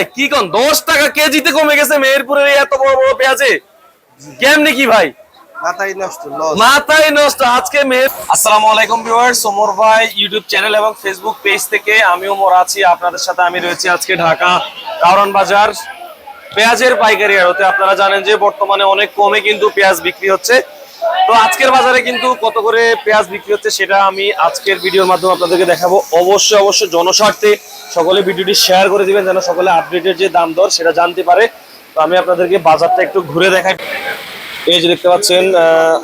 High কি কোন? দশ টাকা কেজিতে কমে গেছে মেহেরপুরের এত বড় বড় পেঁয়াজে? কেমনি কি ভাই? মাথায় নষ্ট মাথায় নষ্ট আজকে আসসালামু আলাইকুম ভিউয়ার্স ওমর ভাই ইউটিউব চ্যানেল এবং ফেসবুক পেজ থেকে আমি ওমর আছি আপনাদের সাথে আমি রয়েছি আজকে ঢাকা কারণ বাজার পেঁয়াজের পাইকারি আড়তে আপনারা জানেন যে বর্তমানে অনেক কমে কিন্তু পেঁয়াজ বিক্রি হচ্ছে। তো আজকের বাজারে কিন্তু কত করে পেঁয়াজ বিক্রি হচ্ছে সেটা আমি আজকের ভিডিওর মাধ্যমে আপনাদেরকে দেখাবো। অবশ্যই অবশ্যই জনস্বার্থে সকলে ভিডিওটি শেয়ার করে দিবেন যেন সকলে আপডেটের যে দাম দর সেটা জানতে পারে। তো আমি আপনাদেরকে বাজারটা একটু ঘুরে দেখাই। এই যে দেখতে পাচ্ছেন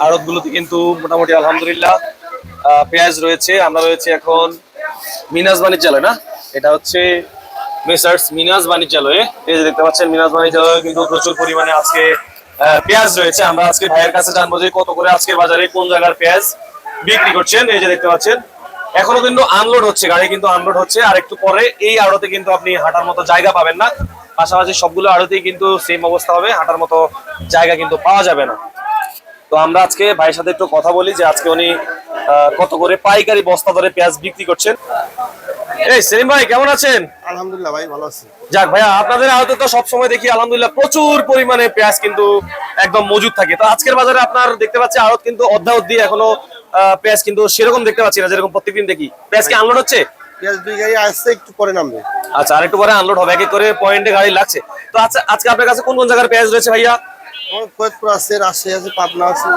আড়ত গুলোতে কিন্তু মোটামুটি আলহামদুলিল্লাহ পেঁয়াজ রয়েছে। আমরা রয়েছে এখন মিনাজ বাণিজ্যালয়, না? এটা হচ্ছে মেসার্স মিনাজ বাণিজ্যালয়ে। এই যে দেখতে পাচ্ছেন মিনাজ বাণিজ্যালয়ে কিন্তু প্রচুর পরিমাণে আজকে পেঁয়াজ রয়েছে। আমরা আজকে ভাইয়ের কাছে জানব যে কত করে আজকে বাজারে কোন জায়গার পেঁয়াজ বিক্রি করছেন। এই যে দেখতে পাচ্ছেন, এখনও কিন্তু আনলোড হচ্ছে, গাড়ি কিন্তু আনলোড হচ্ছে। আর একটু পরে এই আড়তে কিন্তু আপনি হাঁটার মতো জায়গা পাবেন না। পাশাপাশি সবগুলো আড়তেই কিন্তু সেম অবস্থা হবে, হাঁটার মতো জায়গা কিন্তু পাওয়া যাবে না। তো আমরা আজকে ভাইয়ের সাথে একটু কথা বলি যে আজকে উনি কত করে পাইকারি বস্তা ধরে পেঁয়াজ বিক্রি করছেন? এই সেলিম ভাই কেমন আছেন? আলহামদুলিল্লাহ ভাই ভালো আছি। যাক ভাইয়া আপনাদের আহত তো সবসময় দেখি আলহামদুলিল্লাহ প্রচুর পরিমাণে পেঁয়াজ কিন্তু একদম মজুদ থাকে। তো আজকের বাজারে আপনার দেখতে পাচ্ছি আড়ত কিন্তু অধ্যায় অব্দি এখনও পেঁয়াজ কিন্তু সেরকম দেখতে পাচ্ছি না যেরকম প্রত্যেকদিন দেখি। পেঁয়াজ কি আনলোড হচ্ছে? পেঁয়াজ দুই গাড়ি আসছে একটু পরে নামবে। আচ্ছা আরেকটু পরে আনলোড হবে এক এক করে পয়েন্টে গাড়ি লাগছে। তো আচ্ছা আজকে আপনার কাছে কোন কোন জায়গার পেঁয়াজ রয়েছে ভাইয়া? ফরিদপুর আছে রাজশাহী আছে পাবনা আছে।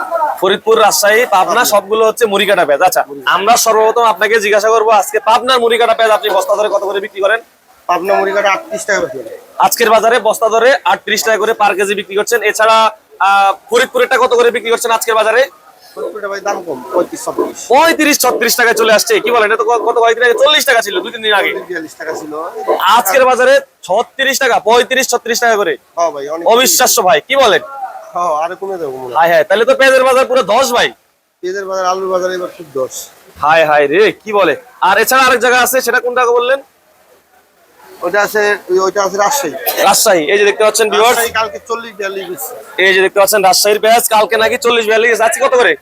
ফরিদপুর রাজশাহী পাবনা সবগুলো হচ্ছে মুড়িকাটা পেঁয়াজ। আচ্ছা আমরা সর্বপ্রথম আপনাকে জিজ্ঞাসা করব আজকে পাবনার মুড়িকাটা পেঁয়াজ আপনি বস্তা ধরে কত করে বিক্রি করেন? পাবনা আটত্রিশ টাকা আজকের বাজারে বস্তা ধরে আটত্রিশ টাকা করে পার কেজি বিক্রি করছেন। এছাড়া আহ, ফরিদপুরেরটা কত করে বিক্রি করছেন আজকের বাজারে? ফরিদপুরটা ভাই দাম কম পঁয়ত্রিশ ছত্রিশ। পঁয়ত্রিশ চলে আসছে কি বলেন? এটা তো কত কয়েকদিন আগে চল্লিশ টাকা ছিল দুই তিন দিন আগে। টাকা ছিল। আজকের বাজারে ছত্রিশ টাকা পঁয়ত্রিশ ছত্রিশ টাকা করে। হ্যাঁ অবিশ্বাস্য ভাই কি বলেন? হ্যাঁ আরও কমে দেবো তাহলে তো পেঁয়াজের বাজার পুরো দশ ভাই। পেঁয়াজের বাজার আলুর বাজার এবার খুব দশ। হায় হায় রে কি বলে? আর এছাড়া আরেক জায়গা আছে সেটা কোন টাকা বললেন? ওইটা আছে ওইটা আছে রাজশাহী। রাজশাহী। এই যে দেখতে পাচ্ছেন ভিউয়ার্স কালকে চল্লিশ বিয়াল্লিশ বেশি এই যে দেখতে পাচ্ছেন রাজশাহীর পেঁয়াজ কালকে নাকি চল্লিশ বিয়াল্লিশ আজকে কত করে?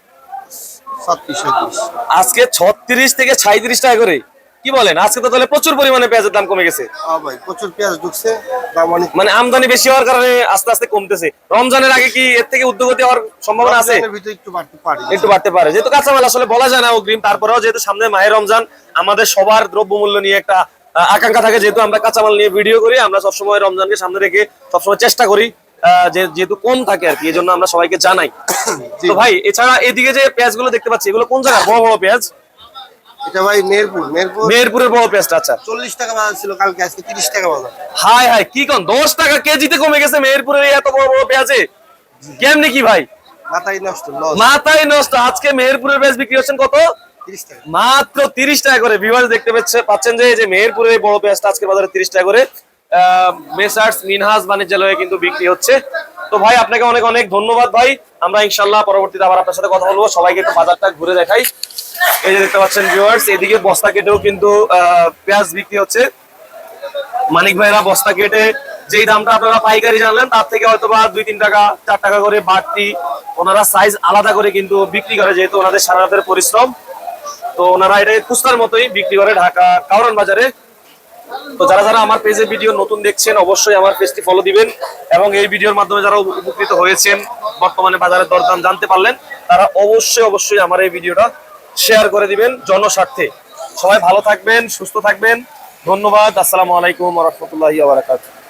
ছত্রিশ সাঁত্রিশ আজকে ছত্রিশ থেকে ছাইত্রিশ টাকা করে। কি বলেন? আজকে তো তাহলে প্রচুর পরিমাণে পেঁয়াজের দাম কমে গেছে। ভাই প্রচুর পেঁয়াজ ঢুকছে দাম অনেক। মানে আমদানি বেশি হওয়ার কারণে আস্তে আস্তে কমতেছে। রমজানের আগে কি এর থেকে উদ্যোগতি হওয়ার সম্ভাবনা আছে? একটু বাড়তে পারে। একটু বাড়তে পারে। যেহেতু কাঁচামাল আসলে বলা যায় না অগ্রিম তারপরেও যেহেতু সামনে মাহের রমজান আমাদের সবার দ্রব্যমূল্য নিয়ে একটা আকাঙ্ক্ষা থাকে যেহেতু আমরা কাঁচামাল নিয়ে ভিডিও করি আমরা সবসময় রমজানকে সামনে রেখে সবসময় চেষ্টা করি যেহেতু কম থাকে আর কি এই জন্য আমরা সবাইকে জানাই। তো ভাই এছাড়া এদিকে যে পেঁয়াজগুলো দেখতে পাচ্ছি এগুলো কোন জায়গায়? বড় বড় পেঁয়াজ? এটা ভাই মেহেরপুর মেহেরপুর। মেহেরপুরের বড় পেঁয়াজটা আচ্ছা। চল্লিশ টাকা বাজার ছিল কালকে আজকে তিরিশ টাকা বাজার। হাই হাই কি কোন? দশ টাকা কেজিতে কমে গেছে মেহেরপুরের এত বড় বড় পেঁয়াজে? কেমনি কি ভাই? মাথায় নষ্ট লস। মাথায় নষ্ট। আজকে মেহেরপুরের পেঁয়াজ বিক্রি হচ্ছেন কত? মাত্র তিরিশ টাকা করে ভিউয়ার্স দেখতে পাচ্ছে। পাচ্ছেন যে যে মেহেরপুরের বড় পেঁয়াজটা আজকে বাজারে তিরিশ টাকা করে। মেসার্স মিনহাজ বাণিজ্যালয়ে কিন্তু বিক্রি হচ্ছে। তো ভাই, আপনাকে অনেক অনেক ধন্যবাদ ভাই। আমরা ইনশাল্লাহ পরবর্তীতে আবার আপনার সাথে কথা বলব। সবাইকে একটু বাজারটা ঘুরে দেখাই। এই যে দেখতে পাচ্ছেন ভিউয়ার্স এদিকে বস্তা কেটেও কিন্তু পেঁয়াজ বিক্রি হচ্ছে। মানিক ভাইরা বস্তা কেটে যেই দামটা আপনারা পাইকারি জানলেন, তার থেকে হয়তো বা দুই, তিন টাকা, চার টাকা করে বাড়তি। ওনারা সাইজ আলাদা করে কিন্তু বিক্রি করে, যেহেতু ওনাদের সারা রাতের পরিশ্রম। তো ওনারা এটা খুচরার মতোই বিক্রি করে ঢাকা কাউরান বাজারে। তো যারা যারা আমার পেজে ভিডিও নতুন দেখছেন, অবশ্যই আমার পেজটি ফলো দিবেন এবং এই ভিডিওর মাধ্যমে যারা উপকৃত হয়েছেন, বর্তমানে বাজারের দরদাম জানতে পারলেন, তারা অবশ্যই অবশ্যই আমার এই ভিডিওটা শেয়ার করে দিবেন জনস্বার্থে। সবাই ভালো থাকবেন, সুস্থ থাকবেন। ধন্যবাদ। আসসালামু আলাইকুম রহমতুল্লাহ বারাকাতুহ।